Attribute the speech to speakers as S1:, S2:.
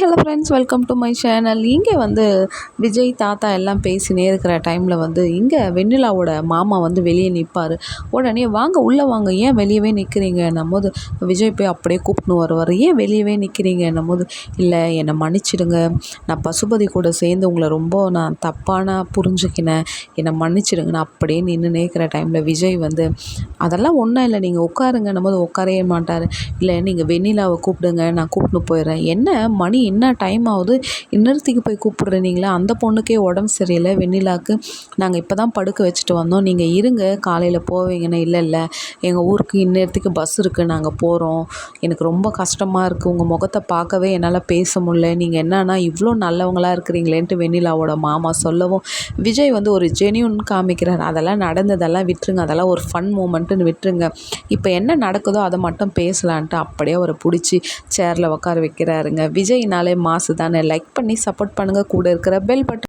S1: Hello friends welcome to my channel இங்கே வந்து விஜய் தாத்தா எல்லாம் பேசினே இருக்கிற டைமில் வந்து இங்கே வெண்ணிலாவோட மாமா வந்து வெளியே நிற்பார் உடனே வாங்க உள்ளே வாங்க. ஏன் வெளியவே நிற்கிறீங்கன்னும் போது விஜய் போய் அப்படியே கூப்பிட்டு வருவார். ஏன் வெளியவே நிற்கிறீங்கன்னும் போது இல்லை என்னை மன்னிச்சிடுங்க. நான் பசுபதி கூட சேர்ந்து உங்களை ரொம்ப நான் தப்பான புரிஞ்சுக்கினேன். என்னை மன்னிச்சிடுங்க. நான் அப்படியே நின்று நிற்கிற டைமில் விஜய் வந்து அதெல்லாம் ஒன்றும் இல்லை. நீங்கள் உட்காருங்கன்னும் போது உட்காரவே மாட்டார். இல்லை நீங்கள் வெண்ணிலாவை கூப்பிடுங்க. நான் கூப்பிட்டு போயிடுறேன். என்ன? மணி என்ன டைம் ஆகுது? இன்னொருத்திக்கு போய் கூப்பிடுறீங்களா? அந்த பொண்ணுக்கே உடம்பு சரியில்லை வெண்ணிலாவுக்கு நாங்கள் இப்போ தான் படுக்க வச்சுட்டு வந்தோம். நீங்கள் இருங்க காலையில் போவீங்கன்னு இல்லை இல்லை. எங்கள் ஊருக்கு இன்னத்துக்கு பஸ் இருக்குது நாங்கள் போகிறோம் எனக்கு ரொம்ப கஷ்டமாக இருக்குது உங்கள் முகத்தை பார்க்கவே என்னால் பேச முடியல. நீங்கள் என்னன்னா இவ்வளோ நல்லவங்களாக இருக்கிறீங்களேன்ட்டு வெண்ணிலாவோட மாமா சொல்லவும் விஜய் வந்து ஒரு ஜெனியூன் காமிக்கிறார். அதெல்லாம் நடந்ததெல்லாம் விட்டுருங்க. அதெல்லாம் ஒரு ஃபன் மூமெண்ட்டுன்னு விட்டுருங்க. இப்போ என்ன நடக்குதோ அதை மட்டும் பேசலான்ட்டு அப்படியே அவரை பிடிச்சி சேரில் உட்கார வைக்கிறாருங்க. விஜய் நாளே மாசு தானே லைக் பண்ணி சப்போர்ட் பண்ணுங்கள் கூட இருக்கிற பெல் பட்டன்